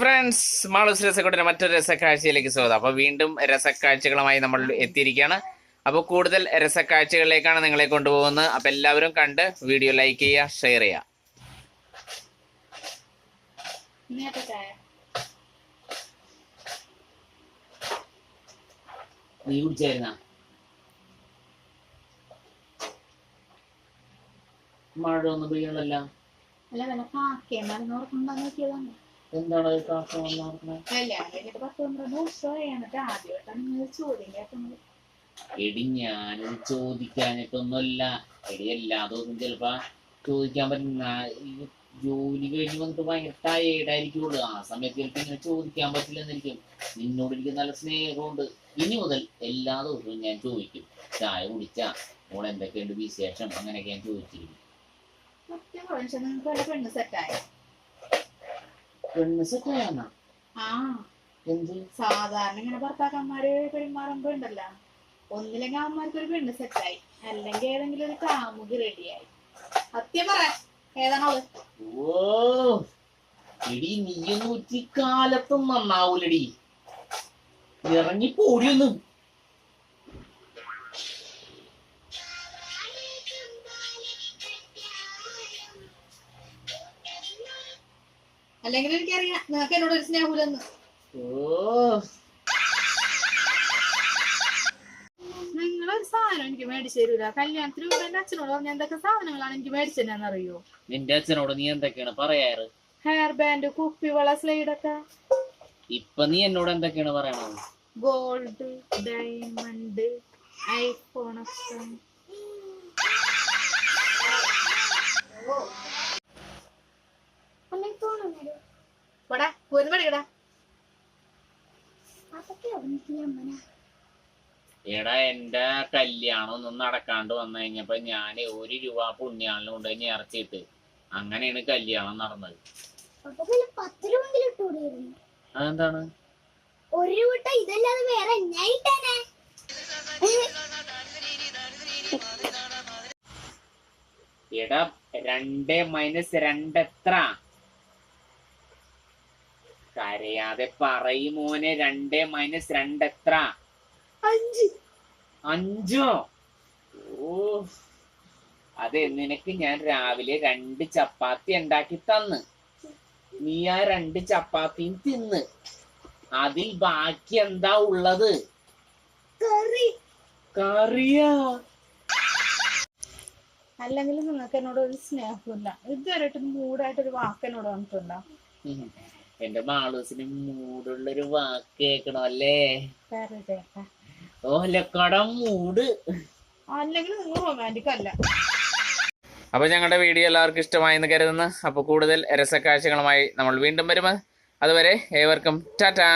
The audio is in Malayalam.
ഫ്രണ്ട്സ് മാളൂസ് രസക്കൂട്ടിന്റെ മറ്റൊരു രസക്കാഴ്ചയിലേക്ക് സ്വാഗതം. അപ്പോൾ വീണ്ടും രസക്കാഴ്ചകളുമായി നമ്മൾ എത്തിയിരിക്കുകയാണ്. അപ്പോൾ കൂടുതൽ രസക്കാഴ്ചകളിലേക്കാണ് നിങ്ങളെ കൊണ്ടുപോകുന്നത്. അപ്പോൾ എല്ലാവരും കണ്ട് വീഡിയോ ലൈക്ക് ചെയ്യുക ഷെയർ ചെയ്യുക. മഴ ഒന്നും പെയ്യണല്ലോ അല്ല വല്ല കാക്കയെന്നാലും ഓർക്കുമ്പോ നോക്കിയതാണ്? എന്താണ് കേൾക്കുന്നത് എടി ഞാൻ ചോദിക്കാനിട്ടൊന്നുമല്ല എടി എല്ലാ ദിവസവും ചിലപ്പോ ചോദിക്കാൻ പറ്റുന്ന ജോലി കഴിഞ്ഞ് വന്നിട്ട് ഭയങ്കര ടയേർഡായിരിക്കുള്ളൂ ആ സമയത്ത് ചിലപ്പോ ഇങ്ങനെ ചോദിക്കാൻ പറ്റില്ലെന്നിരിക്കും. നിന്നോട് എനിക്ക് നല്ല സ്നേഹമുണ്ട്. ഇനി മുതൽ എല്ലാ ദിവസവും ഞാൻ ചോദിക്കും. ചായ കുടിച്ചാ? മോൾ എന്തൊക്കെയുണ്ട് വിശേഷം? അങ്ങനെയൊക്കെ ഞാൻ ചോദിച്ചിരിക്കും. പെണ്ണ് സെറ്റായ പെണ്ണ് ആ. എന്ത്? സാധാരണ ഇങ്ങനെ ഭർത്താക്കന്മാര് പെരുമാറുമ്പോ ഉണ്ടല്ലോ ഒന്നില്ലെങ്കിൽ അമ്മമാർക്ക് ഒരു പെണ്ണ് സെറ്റായി. അല്ലെങ്കിൽ ഏതെങ്കിലും ഒരു കാമുകി റെഡിയായി. സത്യം പറ. ഏതാണ് അവൾ? ഓ. എടി നീയൊന്നും കാലത്തും നന്നാവൂലടി. ഇറങ്ങി പോടിയൊന്ന് അല്ലെങ്കിൽ എനിക്കറിയാം. നിങ്ങൾക്ക് എന്നോട് ഒരു സ്നേഹമില്ലെന്ന്. ഓ നിങ്ങളൊരു സാധനം എനിക്ക് മേടിച്ചു തരൂല. കല്യാണത്തിന് മുമ്പ് എന്റെ അച്ഛനോട് പറഞ്ഞ എന്തൊക്കെ സാധനങ്ങളാണ് എനിക്ക് മേടിച്ചു തരാന്ന് അറിയോ നിന്റെ അച്ഛനോട് നീ എന്തൊക്കെയാണ് പറയാറ്? ഹെയർ ബാൻഡ് കുപ്പിവള സ്ലൈഡ് ഒക്കെ. ഇപ്പൊ നീ എന്നോട് എന്തൊക്കെയാണ് പറയണത്? ഗോൾഡ് ഡയമണ്ട് ഐഫോൺ എടാ എന്റെ കല്യാണം ഒന്നും നടക്കാണ്ട് വന്നു കഴിഞ്ഞപ്പോ ഞാൻ ഒരു രൂപ പുണ്യാളിനും കൊണ്ട് നേർച്ചയിട്ട് അങ്ങനെയാണ് കല്യാണം നടന്നത്. അതെന്താണ്? ഒരു ഇതല്ലാതെ വേറെ എടാ രണ്ട് മൈനസ് രണ്ട് എത്ര? കരയാതെ പറയും മോനെ രണ്ട് മൈനസ് രണ്ട് എത്ര? അഞ്ച്. അഞ്ചോ? ഓ അതെ നിനക്ക് ഞാൻ രാവിലെ രണ്ട് ചപ്പാത്തി ഉണ്ടാക്കി തന്ന്. നീ ആ രണ്ട് ചപ്പാത്തിയും തിന്ന്. അതിൽ ബാക്കി എന്താ ഉള്ളത്? കറി. കറിയാ? അല്ലെങ്കിൽ നിങ്ങൾക്ക് എന്നോട് ഒരു സ്നേഹമില്ല ഇതുവരെയായിട്ട് മൂടായിട്ട് ഒരു വാക്ക് എന്നോട് വന്നിട്ടുണ്ടോ. എന്റെ മാളൂസിന് മൂടുള്ളൊരു വാക്ക് കേക്കണോ അല്ലേ? ഓലക്കട മൂട്. അല്ലെങ്കിൽ നിങ്ങൾ റൊമാന്റിക് അല്ല. അപ്പോൾ ഞങ്ങളുടെ വീഡിയോ എല്ലാവർക്കും ഇഷ്ടമായി എന്ന് കരുതുന്നു. അപ്പോൾ കൂടുതൽ രസക്കാഴ്ചകളുമായി നമ്മൾ വീണ്ടും വരും അതുവരെ ഏവർക്കും ടാറ്റാ.